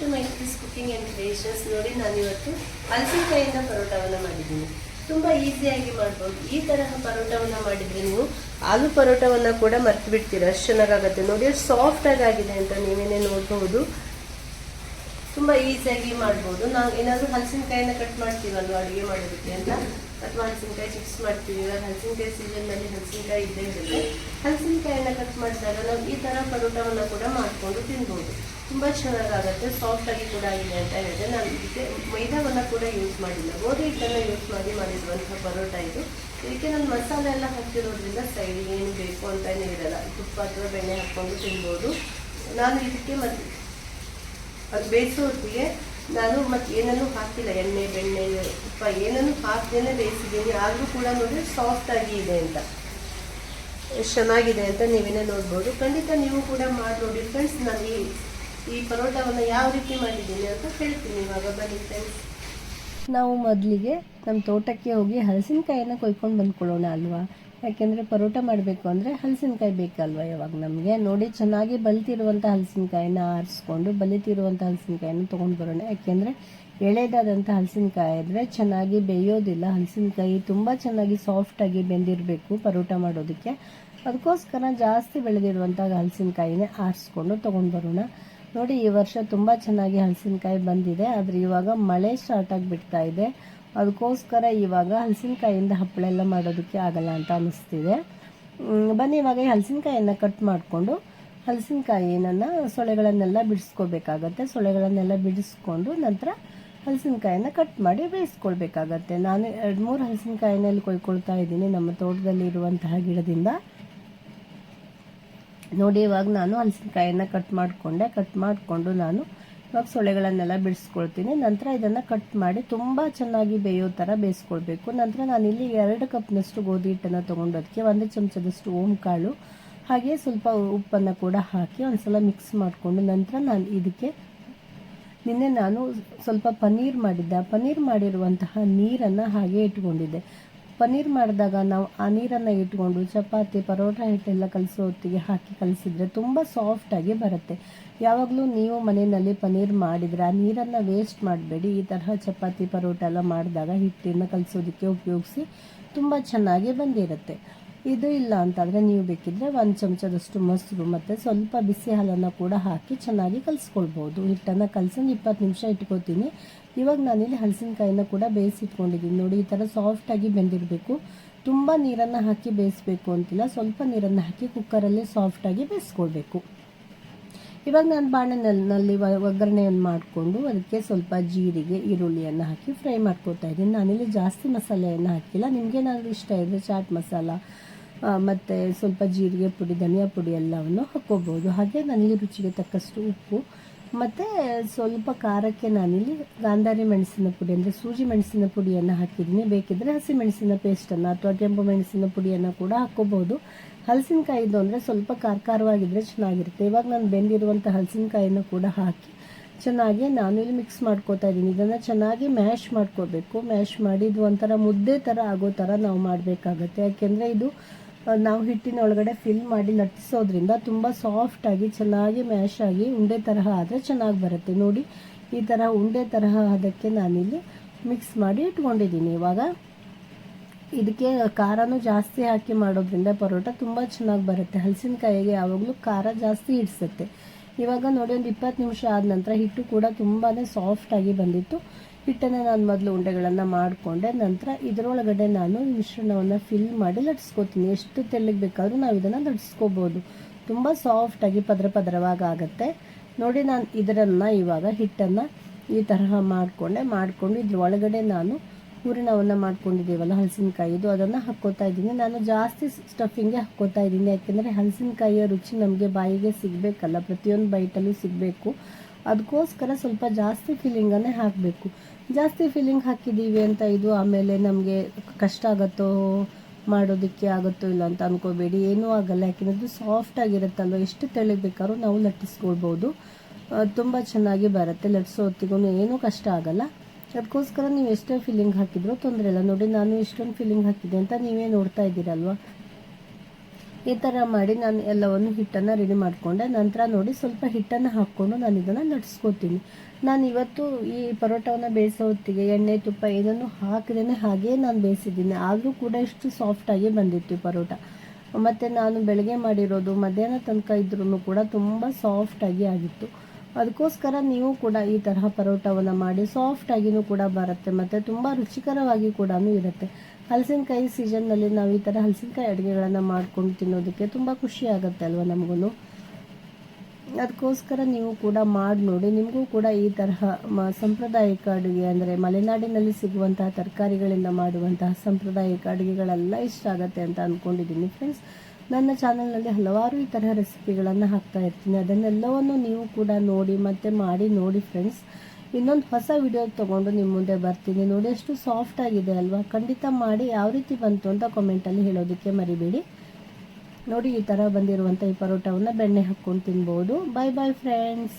To my peace cooking and creations ನೋಡಿ ನಾನು ಇವತ್ತು ಹಲಸಿನಕಾಯಿಂದ ಪರೋಟವನ್ನು ಮಾಡಿದ್ದೀನಿ. ತುಂಬ ಈಸಿಯಾಗಿ ಮಾಡ್ಬೋದು. ಈ ತರಹ ಪರೋಟವನ್ನು ಮಾಡಿದರೆ ನೀವು ಆಲೂ ಪರೋಟವನ್ನು ಕೂಡ ಮರ್ತು ಬಿಡ್ತೀರ ಅಷ್ಟು ಚೆನ್ನಾಗಾಗುತ್ತೆ. ನೋಡಿ ಎಷ್ಟು ಸಾಫ್ಟಾಗಿ ಆಗಿದೆ ಅಂತ ನೀವೇನೇ ನೋಡ್ಬೋದು ತುಂಬ ಈಸಿಯಾಗಿ ಮಾಡ್ಬೋದು. ನಾವು ಏನಾದರೂ ಹಲಸಿನಕಾಯಿನ ಕಟ್ ಮಾಡ್ತೀವಲ್ವ ಅಡುಗೆ ಮಾಡೋದಕ್ಕೆ ಅಂತ? ಅಥವಾ ಹಲಸಿನಕಾಯಿ ಚಿಪ್ಸ್ ಮಾಡ್ತೀವಿ ಇವಾಗ ಹಲಸಿನಕಾಯಿ ಸೀಸನ್ನಲ್ಲಿ ಹಲಸಿನಕಾಯಿ ಇದ್ದೇ ಇರುತ್ತೆ ಹಲಸಿನಕಾಯಿನ ಕಟ್ ಮಾಡಿದಾಗ ನಾವು ಈ ಥರ ಪರೋಟವನ್ನು ಕೂಡ ಮಾಡಿಕೊಂಡು ತಿನ್ಬೋದು ತುಂಬ ಚೆನ್ನಾಗಾಗುತ್ತೆ ಸಾಫ್ಟಾಗಿ ಕೂಡ ಆಗಿದೆ ಅಂತ ಹೇಳಿದ್ರೆ ನಾನು ಇದಕ್ಕೆ ಮೈದಾವನ್ನು ಕೂಡ ಯೂಸ್ ಮಾಡಿಲ್ಲ. ಗೋಧಿ ಹಿಟ್ಟನ್ನು ಯೂಸ್ ಮಾಡಿ ಮಾಡಿರುವಂಥ ಪರೋಟ ಇದು. ಇದಕ್ಕೆ ನಾನು ಮಸಾಲೆ ಎಲ್ಲ ಹಾಕಿರೋದ್ರಿಂದ ಸೈಡ್ ಏನು ಬೇಕು ಅಂತಲೇ ಇರಲ್ಲ ತುಪ್ಪ ಅಥವಾ ಬೆಣ್ಣೆ ಹಾಕ್ಕೊಂಡು ತಿನ್ಬೋದು. ನಾನು ಇದಕ್ಕೆ ಮತ್ತೆ ಅದು ಬೇಯಿಸೋ ಹೊತ್ತಿಗೆ ನಾನು ಮತ್ತೆ ಏನನ್ನೂ ಹಾಕಿಲ್ಲ, ಎಣ್ಣೆ, ಬೆಣ್ಣೆ, ತುಪ್ಪ ಏನನ್ನು ಹಾಕ್ದೇನೆ ಬೇಯಿಸಿದ್ದೀನಿ. ಆದರೂ ಕೂಡ ನೋಡಿ ಸಾಫ್ಟ್ ಆಗಿ ಇದೆ ಅಂತ. ಎಷ್ಟು ಚೆನ್ನಾಗಿದೆ ಅಂತ ನೀವೇನೇ ನೋಡ್ಬೋದು. ಖಂಡಿತ ನೀವು ಕೂಡ ಮಾಡಿ ನೋಡಿ ಫ್ರೆಂಡ್ಸ್ ನಾನು ಈ ಈ ಪರೋಟವನ್ನು ಯಾವ ರೀತಿ ಮಾಡಿದ್ದೀನಿ ಅಂತ ಹೇಳ್ತೀನಿ. ಇವಾಗ ಬನ್ನಿ ಫ್ರೆಂಡ್ಸ್ ನಾವು ಮೊದಲಿಗೆ ನಮ್ಮ ತೋಟಕ್ಕೆ ಹೋಗಿ ಹಲಸಿನಕಾಯಿನ ಕೊಯ್ಕೊಂಡು ಬಂದ್ಕೊಳ್ಳೋಣ ಅಲ್ವಾ? ಯಾಕೆಂದರೆ ಪರೋಟ ಮಾಡಬೇಕು ಅಂದರೆ ಹಲಸಿನಕಾಯಿ ಬೇಕಲ್ವ ಯಾವಾಗ ನಮಗೆ? ನೋಡಿ, ಚೆನ್ನಾಗಿ ಬಲಿತಿರುವಂಥ ಹಲಸಿನಕಾಯಿನ ಆರಿಸ್ಕೊಂಡು ಬಲಿತಿರುವಂಥ ಹಲಸಿನಕಾಯಿನ ತೊಗೊಂಡು ಬರೋಣ. ಯಾಕೆಂದರೆ ಎಳೆದಾದಂಥ ಹಲಸಿನಕಾಯಿ ಆದರೆ ಚೆನ್ನಾಗಿ ಬೇಯೋದಿಲ್ಲ. ಹಲಸಿನಕಾಯಿ ತುಂಬ ಚೆನ್ನಾಗಿ ಸಾಫ್ಟಾಗಿ ಬೆಂದಿರಬೇಕು ಪರೋಟ ಮಾಡೋದಕ್ಕೆ. ಅದಕ್ಕೋಸ್ಕರ ಜಾಸ್ತಿ ಬೆಳೆದಿರುವಂಥ ಹಲಸಿನಕಾಯಿನೇ ಆರಿಸ್ಕೊಂಡು ತೊಗೊಂಡು ಬರೋಣ. ನೋಡಿ, ಈ ವರ್ಷ ತುಂಬ ಚೆನ್ನಾಗಿ ಹಲಸಿನಕಾಯಿ ಬಂದಿದೆ. ಆದರೆ ಇವಾಗ ಮಳೆ ಸ್ಟಾರ್ಟ್ ಆಗಿಬಿಡ್ತಾ ಇದೆ. ಅದಕ್ಕೋಸ್ಕರ ಇವಾಗ ಹಲಸಿನಕಾಯಿಂದ ಹಪ್ಪಳ ಎಲ್ಲ ಮಾಡೋದಕ್ಕೆ ಆಗಲ್ಲ ಅಂತ ಅನ್ನಿಸ್ತಿದೆ ಬನ್ನಿ, ಇವಾಗ ಈ ಹಲಸಿನಕಾಯಿಯನ್ನು ಕಟ್ ಮಾಡಿಕೊಂಡು ಹಲಸಿನಕಾಯಿನ ಸೊಳೆಗಳನ್ನೆಲ್ಲ ಬಿಡಿಸ್ಕೋಬೇಕಾಗತ್ತೆ. ಸೊಳೆಗಳನ್ನೆಲ್ಲ ಬಿಡಿಸ್ಕೊಂಡು ನಂತರ ಹಲಸಿನಕಾಯಿನ ಕಟ್ ಮಾಡಿ ಬೇಯಿಸ್ಕೊಳ್ಬೇಕಾಗತ್ತೆ. ನಾನು ಎರಡು ಮೂರು ಹಲಸಿನಕಾಯಿನಲ್ಲಿ ಕೊಯ್ಕೊಳ್ತಾ ಇದ್ದೀನಿ. ನಮ್ಮ ತೋಟದಲ್ಲಿ ಇರುವಂತಹ ಗಿಡದಿಂದ. ನೋಡಿ, ಇವಾಗ ನಾನು ಹಲಸಿನಕಾಯಿನ ಕಟ್ ಮಾಡಿಕೊಂಡೆ. ಕಟ್ ಮಾಡಿಕೊಂಡು ನಾನು ಇವಾಗ ಸೊಳ್ಳೆಗಳನ್ನೆಲ್ಲ ಬಿಡಿಸ್ಕೊಳ್ತೀನಿ. ನಂತರ ಇದನ್ನು ಕಟ್ ಮಾಡಿ ತುಂಬ ಚೆನ್ನಾಗಿ ಬೇಯೋ ಥರ ಬೇಯಿಸ್ಕೊಳ್ಬೇಕು. ನಂತರ ನಾನಿಲ್ಲಿ ಎರಡು ಕಪ್ನಷ್ಟು ಗೋಧಿ ಹಿಟ್ಟನ್ನು ತೊಗೊಂಡೋದಕ್ಕೆ ಒಂದು ಚಮಚದಷ್ಟು ಓಮ್ ಕಾಳು ಹಾಗೆ ಸ್ವಲ್ಪ ಉಪ್ಪನ್ನು ಕೂಡ ಹಾಕಿ ಒಂದ್ಸಲ ಮಿಕ್ಸ್ ಮಾಡಿಕೊಂಡು ನಂತರ ನಾನು ಇದಕ್ಕೆ ನಿನ್ನೆ ನಾನು ಸ್ವಲ್ಪ ಪನ್ನೀರ್ ಮಾಡಿದ್ದೆ. ಪನ್ನೀರ್ ಮಾಡಿರುವಂತಹ ನೀರನ್ನು ಹಾಗೆ ಇಟ್ಕೊಂಡಿದ್ದೆ. ಪನ್ನೀರ್ ಮಾಡಿದಾಗ ನಾವು ಆ ನೀರನ್ನು ಇಟ್ಕೊಂಡು ಚಪಾತಿ, ಪರೋಟ ಹಿಟ್ಟೆಲ್ಲ ಕಲಿಸೋ ಹೊತ್ತಿಗೆ ಹಾಕಿ ಕಲಿಸಿದ್ರೆ ತುಂಬ ಸಾಫ್ಟಾಗಿ ಬರುತ್ತೆ. ಯಾವಾಗಲೂ ನೀವು ಮನೆಯಲ್ಲಿ ಪನ್ನೀರ್ ಮಾಡಿದರೆ ಆ ನೀರನ್ನು ವೇಸ್ಟ್ ಮಾಡಬೇಡಿ. ಈ ತರಹ ಚಪಾತಿ, ಪರೋಟ ಎಲ್ಲ ಮಾಡಿದಾಗ ಹಿಟ್ಟನ್ನು ಕಲಿಸೋದಕ್ಕೆ ಉಪಯೋಗಿಸಿ ತುಂಬ ಚೆನ್ನಾಗಿ ಬಂದಿರುತ್ತೆ. ಇದು ಇಲ್ಲ ಅಂತಂದರೆ ನೀವು ಬೇಕಿದ್ರೆ ಒಂದು ಚಮಚದಷ್ಟು ಮೊಸರು ಮತ್ತು ಸ್ವಲ್ಪ ಬಿಸಿ ಹಾಲನ್ನು ಕೂಡ ಹಾಕಿ ಚೆನ್ನಾಗಿ ಕಲಿಸ್ಕೊಳ್ಬೋದು. ಹಿಟ್ಟನ್ನು ಕಲಸಂದು ಇಪ್ಪತ್ತು ನಿಮಿಷ ಇಟ್ಕೋತೀನಿ. ಇವಾಗ ನಾನಿಲ್ಲಿ ಹಲಸಿನಕಾಯಿನ ಕೂಡ ಬೇಯಿಸಿಟ್ಕೊಂಡಿದ್ದೀನಿ ನೋಡಿ, ಈ ಥರ ಸಾಫ್ಟಾಗಿ ಬೆಂದಿರಬೇಕು. ತುಂಬ ನೀರನ್ನು ಹಾಕಿ ಬೇಯಿಸ್ಬೇಕು ಅಂತಿಲ್ಲ. ಸ್ವಲ್ಪ ನೀರನ್ನು ಹಾಕಿ ಕುಕ್ಕರಲ್ಲಿ ಸಾಫ್ಟಾಗಿ ಬೇಯಿಸ್ಕೊಳ್ಬೇಕು. ಇವಾಗ ನಾನು ಬಾಣನಲ್ಲಿ ಒಗ್ಗರಣೆಯನ್ನು ಮಾಡಿಕೊಂಡು ಅದಕ್ಕೆ ಸ್ವಲ್ಪ ಜೀರಿಗೆ, ಈರುಳ್ಳಿಯನ್ನು ಹಾಕಿ ಫ್ರೈ ಮಾಡ್ಕೊತಾ ಇದ್ದೀನಿ. ನಾನಿಲ್ಲಿ ಜಾಸ್ತಿ ಮಸಾಲೆಯನ್ನು ಹಾಕಿಲ್ಲ. ನಿಮಗೇನಾದರೂ ಇಷ್ಟ ಇದ್ದರೆ ಚಾಟ್ ಮಸಾಲ ಮತ್ತು ಸ್ವಲ್ಪ ಜೀರಿಗೆ ಪುಡಿ, ಧನಿಯಾ ಪುಡಿ ಎಲ್ಲವನ್ನು ಹಾಕ್ಕೋಬೋದು. ಹಾಗೆ ನನಗೆ ರುಚಿಗೆ ತಕ್ಕಷ್ಟು ಉಪ್ಪು, ಮತ್ತು ಸ್ವಲ್ಪ ಖಾರಕ್ಕೆ ನಾನಿಲ್ಲಿ ಗಾಂಧಾರಿ ಮೆಣಸಿನ ಪುಡಿ ಅಂದರೆ ಸೂಜಿ ಮೆಣಸಿನ ಪುಡಿಯನ್ನು ಹಾಕಿದ್ದೀನಿ. ಬೇಕಿದ್ದರೆ ಹಸಿ ಮೆಣಸಿನ ಪೇಸ್ಟನ್ನು ಅಥವಾ ಕೆಂಪು ಮೆಣಸಿನ ಪುಡಿಯನ್ನು ಕೂಡ ಹಾಕ್ಕೋಬೋದು. ಹಲಸಿನಕಾಯಿದು ಅಂದರೆ ಸ್ವಲ್ಪ ಖಾರ ಖಾರವಾಗಿದ್ದರೆ ಚೆನ್ನಾಗಿರುತ್ತೆ. ಇವಾಗ ನಾನು ಬೆಂದಿರುವಂಥ ಹಲಸಿನಕಾಯಿನ ಕೂಡ ಹಾಕಿ ಚೆನ್ನಾಗಿ ನಾನು ಇಲ್ಲಿ ಮಿಕ್ಸ್ ಮಾಡ್ಕೋತಾ ಇದ್ದೀನಿ. ಇದನ್ನು ಚೆನ್ನಾಗಿ ಮ್ಯಾಶ್ ಮಾಡ್ಕೋಬೇಕು. ಮ್ಯಾಶ್ ಮಾಡಿದ್ದು ಒಂಥರ ಮುದ್ದೆ ಥರ ಆಗೋ ಥರ ನಾವು ಮಾಡಬೇಕಾಗತ್ತೆ. ಯಾಕೆಂದರೆ ಇದು ನಾವು ಹಿಟ್ಟಿನ ಒಳಗಡೆ ಫಿಲ್ ಮಾಡಿ ಲಟ್ಟಿಸೋದ್ರಿಂದ ತುಂಬ ಸಾಫ್ಟಾಗಿ ಚೆನ್ನಾಗಿ ಮ್ಯಾಶ್ ಆಗಿ ಉಂಡೆ ತರಹ ಆದರೆ ಚೆನ್ನಾಗಿ ಬರುತ್ತೆ. ನೋಡಿ, ಈ ಥರ ಉಂಡೆ ತರಹ ಅದಕ್ಕೆ ನಾನಿಲ್ಲಿ ಮಿಕ್ಸ್ ಮಾಡಿ ಇಟ್ಕೊಂಡಿದ್ದೀನಿ. ಇವಾಗ ಇದಕ್ಕೆ ಖಾರನೂ ಜಾಸ್ತಿ ಹಾಕಿ ಮಾಡೋದ್ರಿಂದ ಪರೋಟ ತುಂಬ ಚೆನ್ನಾಗಿ ಬರುತ್ತೆ. ಹಲಸಿನಕಾಯಿಗೆ ಯಾವಾಗಲೂ ಖಾರ ಜಾಸ್ತಿ ಹಿಡಿಸುತ್ತೆ ಇವಾಗ ನೋಡಿ, ಒಂದು ಇಪ್ಪತ್ತು ನಿಮಿಷ ಆದ ನಂತರ ಹಿಟ್ಟು ಕೂಡ ತುಂಬಾ ಸಾಫ್ಟಾಗಿ ಬಂದಿತ್ತು. ಹಿಟ್ಟನ್ನು ನಾನು ಮೊದಲು ಉಂಡೆಗಳನ್ನು ಮಾಡಿಕೊಂಡೆ, ನಂತರ ಇದರೊಳಗಡೆ ನಾನು ಮಿಶ್ರಣವನ್ನು ಫಿಲ್ ಮಾಡಿ ಲಟ್ಸ್ಕೊತೀನಿ. ಎಷ್ಟು ತೆಳ್ಳಗೆ ಬೇಕಾದರೂ ನಾವು ಇದನ್ನು ಲಟ್ಸ್ಕೋಬೋದು. ತುಂಬ ಸಾಫ್ಟಾಗಿ ಪದರ ಪದರವಾಗಿ ಆಗುತ್ತೆ. ನೋಡಿ ನಾನು ಇದರನ್ನು ಇವಾಗ ಹಿಟ್ಟನ್ನು ಈ ತರಹ ಮಾಡಿಕೊಂಡೆ, ಮಾಡಿಕೊಂಡು ಇದ್ರ ಒಳಗಡೆ ನಾನು ಹೂರಣವನ್ನು ಮಾಡ್ಕೊಂಡಿದ್ದೀವಲ್ಲ ಹಲಸಿನಕಾಯಿದು ಅದನ್ನು ಹಾಕ್ಕೋತಾ ಇದ್ದೀನಿ. ನಾನು ಜಾಸ್ತಿ ಸ್ಟಫಿಂಗ್ ಹಾಕ್ಕೋತಾ ಇದ್ದೀನಿ. ಯಾಕೆಂದರೆ ಹಲಸಿನಕಾಯಿಯ ರುಚಿ ನಮಗೆ ಬಾಯಿಗೆ ಸಿಗಬೇಕಲ್ಲ, ಪ್ರತಿಯೊಂದು ಬೈಟಲ್ಲೂ ಸಿಗಬೇಕು. ಅದಕ್ಕೋಸ್ಕರ ಸ್ವಲ್ಪ ಜಾಸ್ತಿ ಫಿಲ್ಲಿಂಗನ್ನೇ ಹಾಕಬೇಕು. ಜಾಸ್ತಿ ಫಿಲ್ಲಿಂಗ್ ಹಾಕಿದ್ದೀವಿ ಅಂತ ಇದು ಆಮೇಲೆ ನಮಗೆ ಕಷ್ಟ ಆಗುತ್ತೋ ಮಾಡೋದಕ್ಕೆ ಆಗುತ್ತೋ ಇಲ್ಲ ಅಂತ ಅಂದ್ಕೋಬೇಡಿ ಏನೂ ಆಗಲ್ಲ. ಯಾಕೆಂದರೆ ಅದು ಸಾಫ್ಟ್ ಆಗಿರುತ್ತಲ್ವ? ಎಷ್ಟು ತೆಳಿಬೇಕಾದ್ರೂ ನಾವು ಲಟ್ಟಿಸ್ಕೊಳ್ಬೋದು. ತುಂಬ ಚೆನ್ನಾಗಿ ಬರುತ್ತೆ. ಲಟ್ಸೋ ಹೊತ್ತಿಗೂ ಏನೂ ಕಷ್ಟ ಆಗಲ್ಲ. ಅದಕ್ಕೋಸ್ಕರ ನೀವು ಎಷ್ಟೇ ಫಿಲ್ಲಿಂಗ್ ಹಾಕಿದ್ರೂ ತೊಂದರೆ ಇಲ್ಲ. ನೋಡಿ, ನಾನು ಎಷ್ಟೊಂದು ಫಿಲ್ಲಿಂಗ್ ಹಾಕಿದೆ ಅಂತ ನೀವೇ ನೋಡ್ತಾ ಇದ್ದೀರಲ್ವ? ಈ ಥರ ಮಾಡಿ ನಾನು ಎಲ್ಲವನ್ನು ಹಿಟ್ಟನ್ನು ರೆಡಿ ಮಾಡಿಕೊಂಡೆ. ನಂತರ ನೋಡಿ ಸ್ವಲ್ಪ ಹಿಟ್ಟನ್ನು ಹಾಕ್ಕೊಂಡು ನಾನು ಇದನ್ನು ಲಟ್ಸ್ಕೊತೀನಿ ನಾನು ಇವತ್ತು ಈ ಪರೋಟವನ್ನು ಬೇಯಿಸೋ ಹೊತ್ತಿಗೆ ಎಣ್ಣೆ, ತುಪ್ಪ ಏನನ್ನು ಹಾಕಿದ್ರೇ ಹಾಗೇ ನಾನು ಬೇಯಿಸಿದ್ದೀನಿ. ಆದರೂ ಕೂಡ ಇಷ್ಟು ಸಾಫ್ಟಾಗಿ ಬಂದಿತ್ತು ಪರೋಟ. ಮತ್ತು ನಾನು ಬೆಳಗ್ಗೆ ಮಾಡಿರೋದು ಮಧ್ಯಾಹ್ನ ತನಕ ಇದ್ರೂ ಕೂಡ ತುಂಬ ಸಾಫ್ಟಾಗಿ ಆಗಿತ್ತು. ಅದಕ್ಕೋಸ್ಕರ ನೀವು ಕೂಡ ಈ ತರಹ ಪರೋಟವನ್ನು ಮಾಡಿ ಸಾಫ್ಟಾಗಿಯೂ ಕೂಡ ಬರುತ್ತೆ. ಮತ್ತು ತುಂಬ ರುಚಿಕರವಾಗಿ ಕೂಡ ಇರುತ್ತೆ. ಹಲಸಿನಕಾಯಿ ಸೀಸನ್ನಲ್ಲಿ ನಾವು ಈ ಥರ ಹಲಸಿನಕಾಯಿ ಅಡುಗೆಗಳನ್ನು ಮಾಡ್ಕೊಂಡು ತಿನ್ನೋದಕ್ಕೆ ತುಂಬ ಖುಷಿ ಆಗುತ್ತೆ ಅಲ್ವ ನಮಗೂ ಅದಕ್ಕೋಸ್ಕರ ನೀವು ಕೂಡ ಮಾಡಿ ನೋಡಿ. ನಿಮಗೂ ಕೂಡ ಈ ತರಹ ಸಾಂಪ್ರದಾಯಿಕ ಅಡುಗೆ ಅಂದರೆ ಮಲೆನಾಡಿನಲ್ಲಿ ಸಿಗುವಂತಹ ತರಕಾರಿಗಳಿಂದ ಮಾಡುವಂತಹ ಸಾಂಪ್ರದಾಯಿಕ ಅಡುಗೆಗಳೆಲ್ಲ ಇಷ್ಟ ಆಗುತ್ತೆ ಅಂತ ಅಂದ್ಕೊಂಡಿದ್ದೀನಿ ಫ್ರೆಂಡ್ಸ್ ನನ್ನ ಚಾನಲ್ನಲ್ಲಿ ಹಲವಾರು ಈ ತರಹ ರೆಸಿಪಿಗಳನ್ನು ಹಾಕ್ತಾ ಇರ್ತೀನಿ. ಅದನ್ನೆಲ್ಲವನ್ನು ನೀವು ಕೂಡ ನೋಡಿ ಮತ್ತು ಮಾಡಿ ನೋಡಿ ಫ್ರೆಂಡ್ಸ್ ಇನ್ನೊಂದು ಹೊಸ ವಿಡಿಯೋ ತೊಗೊಂಡು ನಿಮ್ಮ ಮುಂದೆ ಬರ್ತೀನಿ. ನೋಡಿ ಎಷ್ಟು ಸಾಫ್ಟ್ ಆಗಿದೆ ಅಲ್ವಾ? ಖಂಡಿತ ಮಾಡಿ ಯಾವ ರೀತಿ ಬಂತು ಅಂತ ಕಾಮೆಂಟಲ್ಲಿ ಹೇಳೋದಕ್ಕೆ ಮರಿಬೇಡಿ. ನೋಡಿ ಈ ಥರ ಬಂದಿರುವಂಥ ಈ ಪರೋಟವನ್ನು ಬೆಣ್ಣೆ ಹಾಕ್ಕೊಂಡು ತಿನ್ಬೋದು. ಬಾಯ್ ಬಾಯ್ ಫ್ರೆಂಡ್ಸ್